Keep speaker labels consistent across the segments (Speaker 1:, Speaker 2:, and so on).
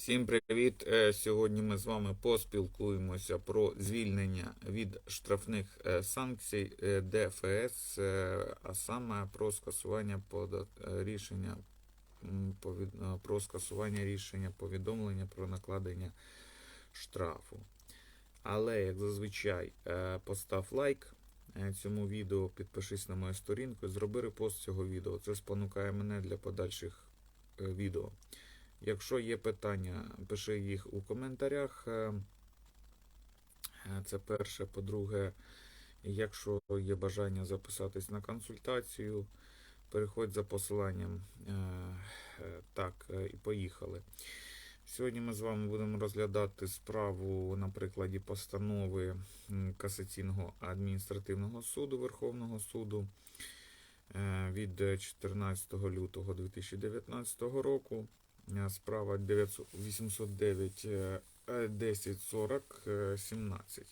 Speaker 1: Всім привіт! Е, Сьогодні ми з вами поспілкуємося про звільнення від штрафних е, санкцій е, ДФС, а саме про скасування рішення про скасування рішення повідомлення про накладення штрафу. Але, як зазвичай, постав лайк цьому відео, підпишись на мою сторінку, і зроби репост цього відео. Це спонукає мене для подальших відео. Якщо є питання, пиши їх у коментарях. Е, Це перше. По-друге, якщо є бажання записатись на консультацію, переходь за посиланням. Е, е, Так, і поїхали. Сьогодні ми з вами будемо розглядати справу на прикладі постанови Касаційного адміністративного суду Верховного суду від 14 лютого 2019 року. Е, Справа 900 809 е, е, 10 40 е, 17.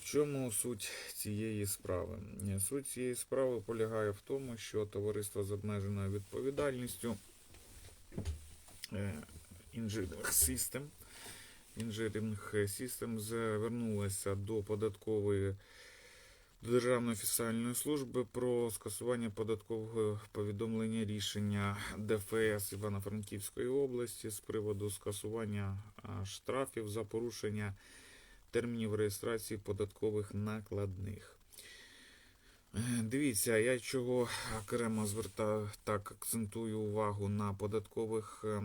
Speaker 1: В чому суть цієї справи? Е, Суть цієї справи полягає в тому, що товариство з обмеженою відповідальністю е, Engineering System Engineering System звернулося до податкової до Державної фіскальної служби про скасування податкового повідомлення рішення ДФС Івано-Франківської області з приводу скасування штрафів за порушення термінів реєстрації податкових накладних. Е, Дивіться, я чого окремо звертаю так акцентую увагу на податкових е,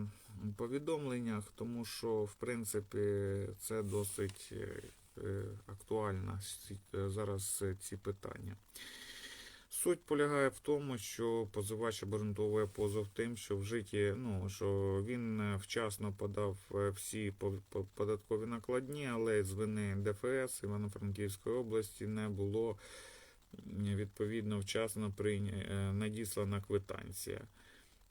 Speaker 1: повідомленнях, тому що в принципі це досить е, е, актуально е, зараз ці питання. Суть полягає в тому, що позивач обґрунтовує позов тим, що в житті, ну що він вчасно подав всі по- по- податкові накладні, але з вини ДФС Івано-Франківської області не було відповідно вчасно надіслана квитанція.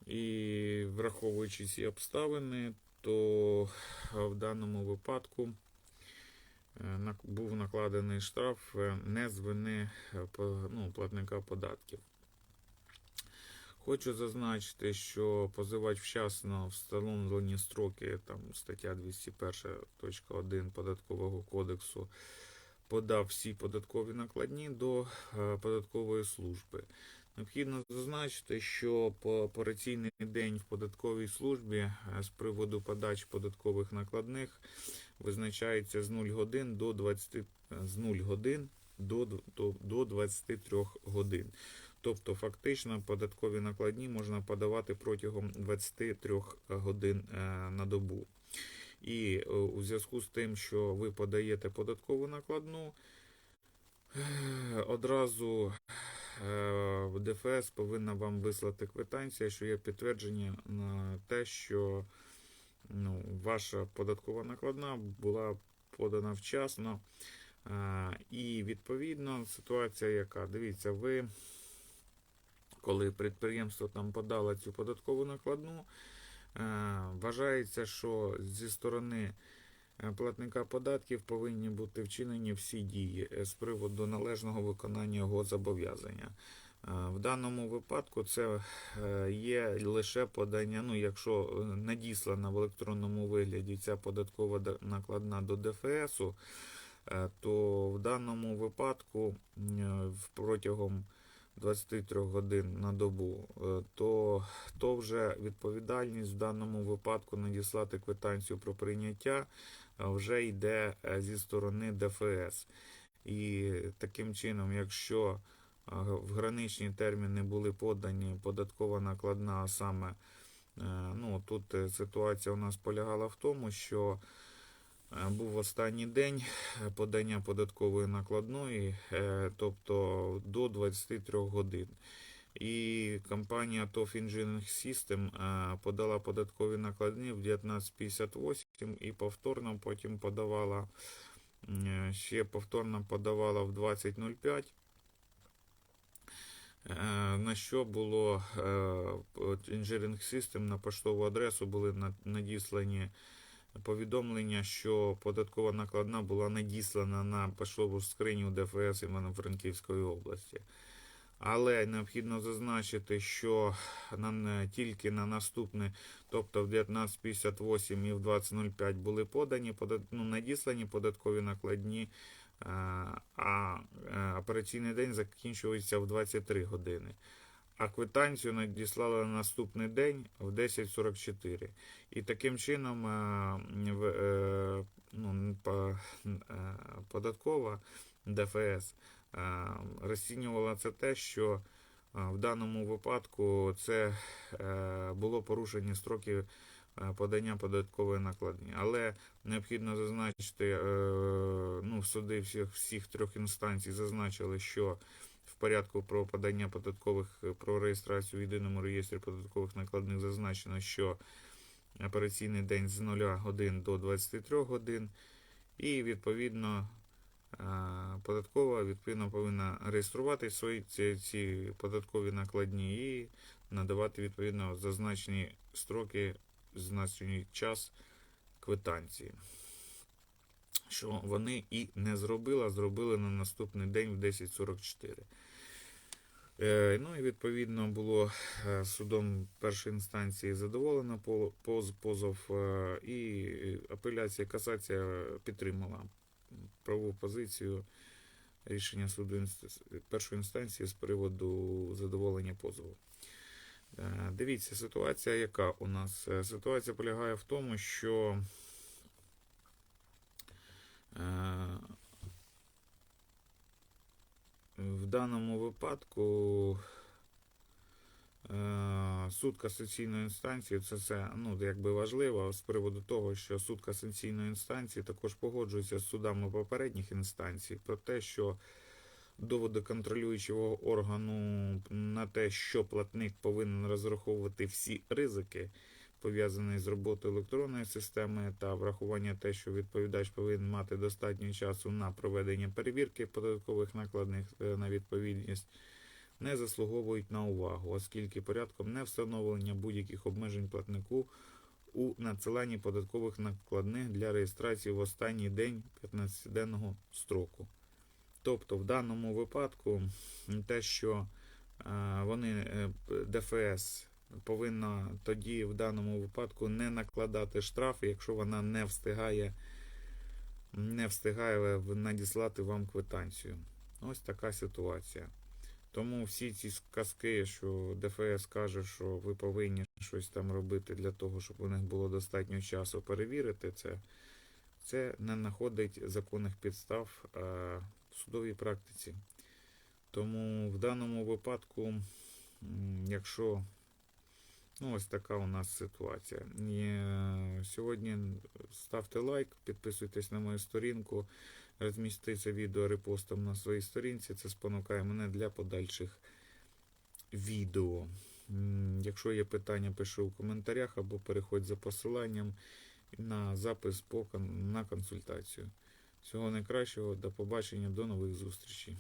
Speaker 1: І враховуючи ці обставини, то е, в даному випадку е, був накладений штраф е, не з вини ну, платника податків. Хочу зазначити, що позивач вчасно встановлені строки, там стаття 201.1 податкового кодексу, подав всі податкові накладні до податкової служби. Необхідно зазначити, що по операційний день в податковій службі е, з приводу подачі податкових накладних визначається з 0 годин до 20, е, з 0 годин до, до, до 23 годин. Тобто, фактично, податкові накладні можна подавати протягом 23 годин е, на добу. І у зв'язку з тим, що ви подаєте податкову накладну, одразу ДФС повинна вам вислати квитанція, що є підтвердження на те, що ну, ваша податкова накладна була подана вчасно. Е, І відповідно ситуація яка? Дивіться, ви, коли підприємство там подало цю податкову накладну, е, вважається, що зі сторони е, платника податків повинні бути вчинені всі дії е, з приводу належного виконання його зобов'язання. Е, В даному випадку це е, є лише подання, ну якщо е, надіслана в електронному вигляді ця податкова накладна до ДФСу, е, то в даному випадку протягом 23 годин на добу, е, то, то вже відповідальність в даному випадку надіслати квитанцію про прийняття е, вже йде е, зі сторони ДФС. І таким чином, якщо в граничні терміни були подані податкова накладна, а саме ну, тут ситуація у нас полягала в тому, що був останній день е, подання податкової накладної, е, тобто до 23 годин. І компанія TOF Engineering System е, подала податкові накладні в 1958 і повторно потім подавала е, ще повторно подавала в 2005. Е, На що було е, Engineering System на поштову адресу були надіслані повідомлення, що податкова накладна була надіслана на поштову скриню ДФС Івано-Франківської області. Але необхідно зазначити, що на, тільки на наступне, тобто в 1958 і в 2005 були подані, ну, надіслані податкові накладні, е, а е, операційний день закінчується в 23 години. А квитанцію надіслали на наступний день в 10.44. І таким чином е, е, ну, е, податкова ДФС розцінювала це те, що в даному випадку це було порушення строків подання податкової накладні. Але необхідно зазначити, ну, суди всіх, всіх трьох інстанцій зазначили, що порядку про подання податкових е, про реєстрацію в єдиному реєстрі податкових накладних зазначено, що операційний день з 0 годин до 23 годин, і відповідно е, податкова відповідно повинна реєструвати свої ці, ці податкові накладні і надавати відповідно зазначені строки, зазначений час квитанції. Що вони і не зробили, а зробили на наступний день в 10.44. Е, Ну і відповідно було е, судом першої інстанції задоволено позов, е, і апеляція касація підтримала правову позицію рішення суду першої інстанції з приводу задоволення позову. Дивіться, ситуація яка у нас? Ситуація полягає в тому, що е, в даному випадку е, суд касаційної інстанції, це, це ну, якби важливо з приводу того, що суд касаційної інстанції також погоджується з судами попередніх інстанцій про те, що доводи контролюючого органу на те, що платник повинен розраховувати всі ризики, пов'язані з роботою електронної системи, та врахування те, що відповідач повинен мати достатньо часу на проведення перевірки податкових накладних е, на відповідність, не заслуговують на увагу, оскільки порядком не встановлення будь-яких обмежень платнику у надсиланні податкових накладних для реєстрації в останній день 15-денного строку. Тобто, в даному випадку те, що е, вони е, ДФС повинна тоді в даному випадку не накладати штрафи, якщо вона не встигає, не встигає надіслати вам квитанцію. Ось така ситуація. Тому всі ці сказки, що ДФС каже, що ви повинні щось там робити для того, щоб у них було достатньо часу перевірити це, це не знаходить законних підстав е, в судовій практиці. Тому в даному випадку, якщо ну, ось така у нас ситуація. І, е, сьогодні ставте лайк, підписуйтесь на мою сторінку, розмістите це відео репостом на своїй сторінці. Це спонукає мене для подальших відео. Якщо є питання, пиши у коментарях або переходь за посиланням на запис на консультацію. Всього найкращого, до побачення, до нових зустрічей.